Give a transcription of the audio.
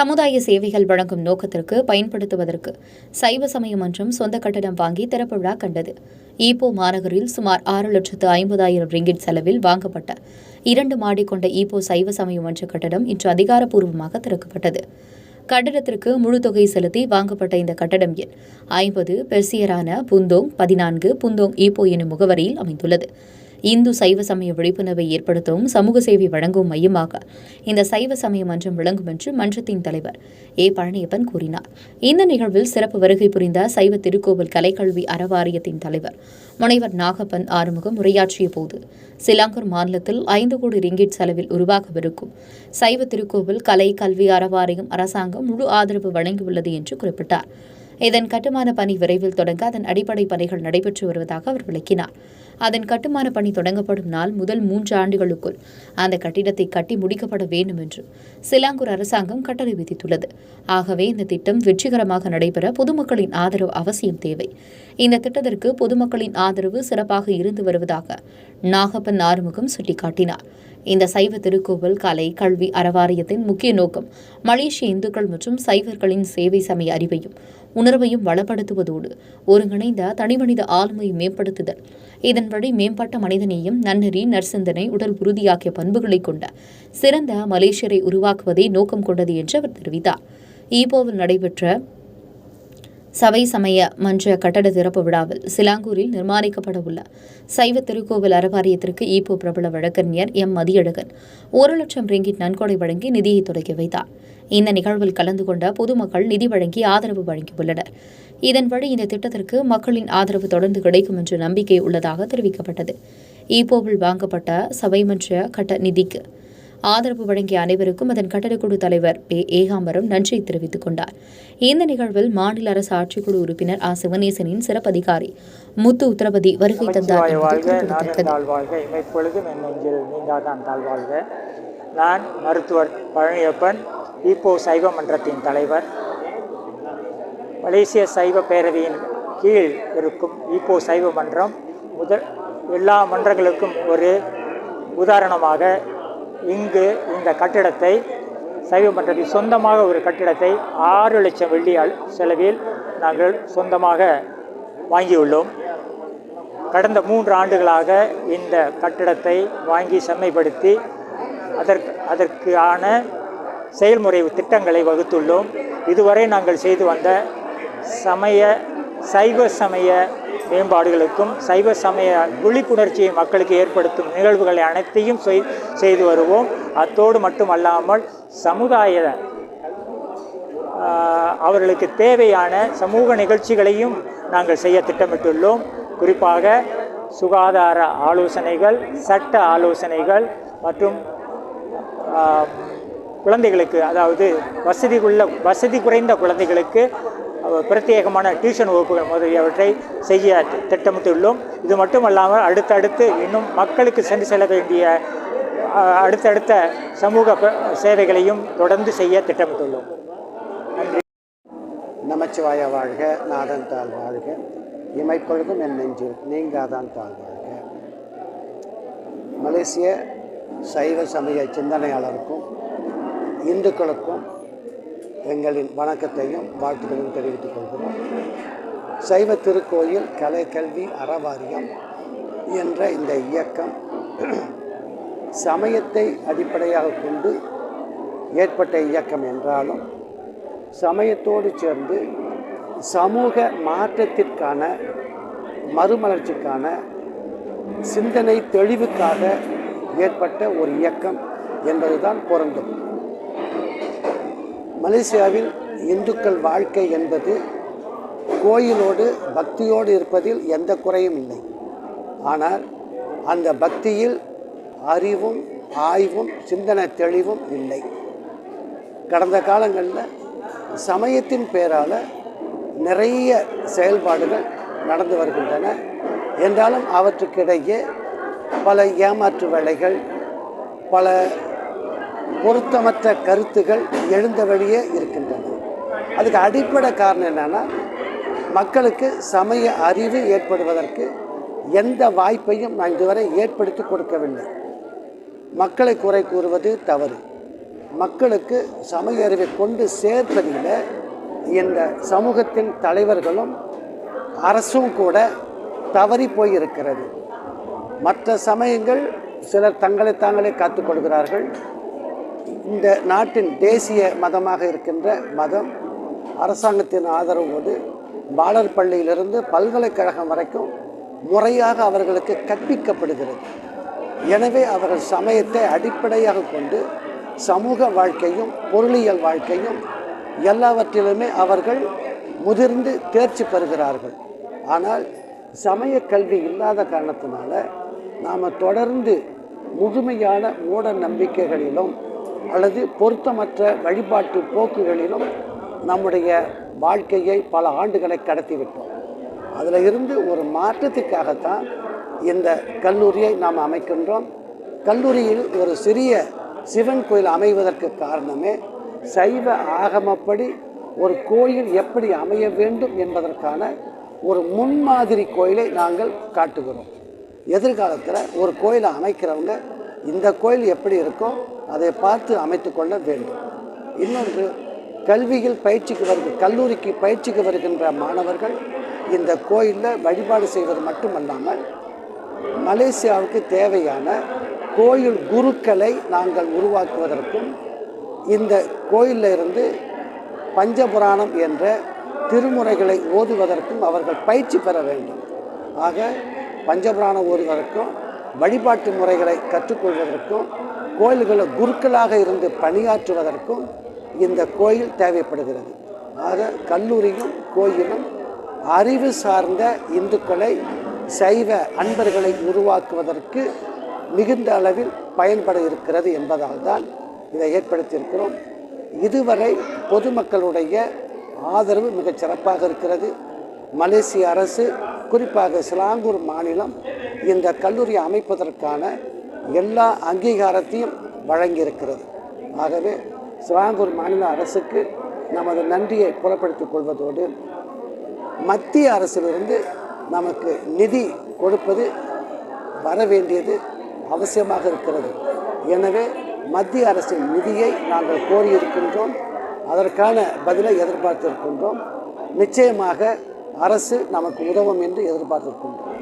சமுதாய சேவைகள் வழங்கும் நோக்கத்திற்கு பயன்படுத்துவதற்கு சைவ சமய மன்றம் சொந்த கட்டடம் வாங்கி திறப்பு விழா கண்டது. ஈப்போ மாநகரில் சுமார் ஆறு லட்சத்து ஐம்பதாயிரம் ரிங்கிட் செலவில் வாங்கப்பட்ட இரண்டு மாடி கொண்ட ஈப்போ சைவ சமய மன்ற கட்டடம் இன்று அதிகாரப்பூர்வமாக திறக்கப்பட்டது. கட்டடத்திற்கு முழு தொகை செலுத்தி வாங்கப்பட்ட இந்த கட்டடம் எண் ஐம்பது பெர்சியரான புந்தோங் பதினான்கு புந்தோங் ஈப்போ எனும் முகவரியில் அமைந்துள்ளது. இந்து சைவ சமய விழிப்புணர்வை ஏற்படுத்தவும் சமூக சேவை வழங்கும் மையமாக இந்த சைவ சமய மன்றம் விளங்கும் என்று மன்றத்தின் தலைவர் ஏ. பழனியப்பன் கூறினார். இந்த நிகழ்வில் சிறப்பு வருகை புரிந்த சைவ திருக்கோவில் கலைக்கல்வி அறவாரியத்தின் தலைவர் முனைவர் நாகப்பன் ஆறுமுகம் உரையாற்றிய போது சிலாங்கூர் மாநிலத்தில் ஐந்து கோடி ரிங்கிட் செலவில் உருவாகவிருக்கும் சைவ திருக்கோவில் கலை கல்வி அறவாரியம் அரசாங்கம் முழு ஆதரவு வழங்கியுள்ளது என்று குறிப்பிட்டார். இதன் கட்டுமான பணி விரைவில் தொடங்க அதன் அடிப்படை பணிகள் நடைபெற்று வருவதாக அவர் விளக்கினார். அதன் கட்டுமான பணி தொடங்கப்படும் நாள் முதல் மூன்று ஆண்டுகளுக்குள் அந்த கட்டிடத்தை கட்டி முடிக்கப்பட வேண்டும் என்று சிலாங்கூர் அரசாங்கம் கட்டளை விதித்துள்ளது. ஆகவே இந்த திட்டம் வெற்றிகரமாக நடைபெற பொதுமக்களின் ஆதரவு அவசியம் தேவை. இந்த திட்டத்திற்கு பொதுமக்களின் ஆதரவு சிறப்பாக இருந்து வருவதாக நாகப்பன் ஆறுமுகம் சுட்டிக்காட்டினார். இந்த சைவ திருக்கோவில் கலை கல்வி அறவாரியத்தின் முக்கிய நோக்கம் மலேசிய இந்துக்கள் மற்றும் சைவர்களின் சேவை சமய அறிவையும் உணர்வையும் வளப்படுத்துவதோடு ஒருங்கிணைந்த தனிமனித ஆளுமையை மேம்படுத்துதல். இதன் வழி மேம்பட்ட மனிதநேயம் நன்னெறி நற்சிந்தனை உடல் உறுதியாகிய பண்புகளை கொண்ட சிறந்த மலேசியரை உருவாக்குவதே நோக்கம் கொண்டது என்று அவர் தெரிவித்தார். ஈபோவில் நடைபெற்ற சபை சமய மன்ற கட்டட திறப்பு விழாவில் சிலாங்கூரில் நிர்மாணிக்கப்பட உள்ள சைவ திருக்கோவில் அறவாரியத்திற்கு ஈப்போ பிரபல வழக்கறிஞர் எம். மதியழகன் ஒரு லட்சம் ரிங்கிட் நன்கொடை வழங்கி நிதியை தொடங்கி வைத்தார். இந்த நிகழ்வில் கலந்து கொண்ட பொதுமக்கள் நிதி வழங்கி ஆதரவு வழங்கியுள்ளனர். இதன் வழி இந்த திட்டத்திற்கு மக்களின் ஆதரவு தொடர்ந்து கிடைக்கும் என்று நம்பிக்கை உள்ளதாக தெரிவிக்கப்பட்டது. ஈப்போவில் வாங்கப்பட்ட சபைமன்ற கட்ட நிதிக்கு ஆதரவு வழங்கிய அனைவருக்கும் அதன் கட்டடக்குழு தலைவர் பே. ஏகாம்பரம் நன்றி தெரிவித்துக் கொண்டார். இந்த நிகழ்வில் மாநில அரசு ஆட்சிக்குழு உறுப்பினர் ஆ. சிவனேசனின் சிறப்பு அதிகாரி முத்து உத்தரவதி வருகை தந்தார் நான் மருத்துவர் பழனியப்பன் ஈப்போ சைவ மன்றத்தின் தலைவர். மலேசிய சைவ பேரவையின் கீழ் இருக்கும் ஈப்போ சைவ மன்றம் முதல் எல்லா மன்றங்களுக்கும் ஒரு உதாரணமாக இங்கு இந்த கட்டிடத்தை சைவ மன்றத்தில் சொந்தமாக ஒரு கட்டிடத்தை ஆறு லட்சம் வெள்ளி செலவில் நாங்கள் சொந்தமாக வாங்கியுள்ளோம். கடந்த மூன்று ஆண்டுகளாக இந்த கட்டிடத்தை வாங்கி செம்மைப்படுத்தி அதற்கு அதற்கான செயல்முறை திட்டங்களை வகுத்துள்ளோம். இதுவரை நாங்கள் செய்து வந்த சமய சைவ சமய மேம்பாடுகளுக்கும் சைவ சமய விழிப்புணர்ச்சியை மக்களுக்கு ஏற்படுத்தும் நிகழ்வுகளை அனைத்தையும் செய்- செய்து வருவோம். அத்தோடு மட்டுமல்லாமல் சமுதாய அவர்களுக்கு தேவையான சமூக நிகழ்ச்சிகளையும் நாங்கள் செய்ய திட்டமிட்டுள்ளோம். குறிப்பாக சுகாதார ஆலோசனைகள் சட்ட ஆலோசனைகள் மற்றும் குழந்தைகளுக்கு அதாவது வசதி உள்ள வசதி குறைந்த குழந்தைகளுக்கு பிரத்யேகமான டியூஷன் வகுப்புகள் முதலியவற்றை செய்ய திட்டமிட்டுள்ளோம். இது மட்டுமல்லாமல் அடுத்தடுத்து இன்னும் மக்களுக்கு சென்று செல்ல வேண்டிய அடுத்தடுத்த சமூக சேவைகளையும் தொடர்ந்து செய்ய திட்டமிட்டுள்ளோம். நன்றி. நமச்சிவாய வாழ்க நாதன் தாழ் வாழ்க. இமைப்பொழுதும் என் நெஞ்சில் நீங்காதான் தாழ் வாழ்க. மலேசிய சைவ சமய சிந்தனையாளருக்கும் இந்துக்களுக்கும் எங்களின் வணக்கத்தையும் வாழ்த்துக்களையும் தெரிவித்துக் கொள்கிறோம். சைவ திருக்கோயில் கலை கல்வி அறவாரியம் என்ற இந்த இயக்கம் சமயத்தை அடிப்படையாக கொண்டு ஏற்பட்ட இயக்கம் என்றாலும் சமயத்தோடு சேர்ந்து சமூக மாற்றத்திற்கான மறுமலர்ச்சிக்கான சிந்தனை தெளிவுக்காக ஏற்பட்ட ஒரு இயக்கம் என்பதுதான் பொருந்தும். மலேசியாவில் இந்துக்கள் வாழ்க்கை என்பது கோயிலோடு பக்தியோடு இருப்பதில் எந்த குறையும் இல்லை. ஆனால் அந்த பக்தியில் அறிவும் ஆய்வும் சிந்தனை தெளிவும் இல்லை. கடந்த காலங்களில் சமயத்தின் பேரால் நிறைய செயல்பாடுகள் நடந்து வருகின்றன. என்றாலும் அவற்றுக்கிடையே பல ஏமாற்று வேலைகள் பல பொருத்தமற்ற கருத்துகள் எழுந்த வழியே இருக்கின்றன. அதுக்கு அடிப்படை காரணம் என்னென்னா மக்களுக்கு சமய அறிவு ஏற்படுவதற்கு எந்த வாய்ப்பையும் நான் இதுவரை ஏற்படுத்தி கொடுக்கவில்லை. மக்களை குறை கூறுவது தவறு. மக்களுக்கு சமய அறிவை கொண்டு சேர்ப்பதில் இந்த சமூகத்தின் தலைவர்களும் அரசும் கூட தவறி போயிருக்கிறது. மற்ற சமயங்கள் சிலர் தங்களை தாங்களே காத்துக்கொள்கிறார்கள் இந்த நாட்டின் தேசிய மதமாக இருக்கின்ற மதம் அரசாங்கத்தின் ஆதரவோடு பாலர் பள்ளியிலிருந்து பல்கலைக்கழகம் வரைக்கும் முறையாக அவர்களுக்கு கற்பிக்கப்படுகிறது. எனவே அவர்கள் சமயத்தை அடிப்படையாக கொண்டு சமூக வாழ்க்கையும் பொருளியல் வாழ்க்கையும் எல்லாவற்றிலுமே அவர்கள் முதிர்ந்து தேர்ச்சி பெறுகிறார்கள். ஆனால் சமய கல்வி இல்லாத காரணத்தினால நாம் தொடர்ந்து முழுமையான மூட நம்பிக்கைகளிலும் அல்லது பொருத்தமற்ற வழிபாட்டு போக்குகளிலும் நம்முடைய வாழ்க்கையை பல ஆண்டுகளை கடத்திவிட்டோம். அதில் இருந்து ஒரு மாற்றத்திற்காகத்தான் இந்த கல்லூரியை நாம் அமைக்கின்றோம். கல்லூரியில் ஒரு சிறிய சிவன் கோயில் அமைவதற்கு காரணமே சைவ ஆகமப்படி ஒரு கோயில் எப்படி அமைய வேண்டும் என்பதற்கான ஒரு முன்மாதிரி கோயிலை நாங்கள் காட்டுகிறோம். எதிர்காலத்தில் ஒரு கோயிலை அமைக்கிறவங்க இந்த கோயில் எப்படி இருக்கோ அதை பார்த்து அமைத்து கொள்ள வேண்டும். இன்னொன்று கல்வியில் பயிற்சிக்கு வருகிற கல்லூரிக்கு பயிற்சிக்கு வருகின்ற மாணவர்கள் இந்த கோயிலில் வழிபாடு செய்வது மட்டுமல்லாமல் மலேசியாவுக்கு தேவையான கோயில் குருக்களை நாங்கள் உருவாக்குவதற்கும் இந்த கோயிலில் இருந்து பஞ்சபுராணம் என்ற திருமுறைகளை ஓதுவதற்கும் அவர்கள் பயிற்சி பெற வேண்டும். ஆக பஞ்சபுராணம் ஓதுவதற்கும் வழிபாட்டு முறைகளை கற்றுக்கொள்வதற்கும் கோயில்களை குருக்களாக இருந்து பணியாற்றுவதற்கும் இந்த கோயில் தேவைப்படுகிறது. ஆக கல்லூரியும் கோயிலும் அறிவு சார்ந்த இந்துக்களை சைவ அன்பர்களை உருவாக்குவதற்கு மிகுந்த அளவில் பயன்பட இருக்கிறது என்பதால் தான் இதை ஏற்படுத்தியிருக்கிறோம். இதுவரை பொதுமக்களுடைய ஆதரவு மிகச் சிறப்பாக இருக்கிறது. மலேசிய அரசு குறிப்பாக சிலாங்கூர் மாநிலம் இந்த கல்லூரியை அமைப்பதற்கான எல்லா அங்கீகாரத்தையும் வழங்கியிருக்கிறது. ஆகவே சிவாங்கூர் மாநில அரசுக்கு நமது நன்றியை புலப்படுத்திக் கொள்வதோடு மத்திய அரசிலிருந்து நமக்கு நிதி கொடுப்பது வர வேண்டியது அவசியமாக இருக்கிறது. எனவே மத்திய அரசின் நிதியை நாங்கள் கோரியிருக்கின்றோம். அதற்கான பதிலை எதிர்பார்த்திருக்கின்றோம். நிச்சயமாக அரசு நமக்கு உதவும் என்று எதிர்பார்த்திருக்கின்றோம்.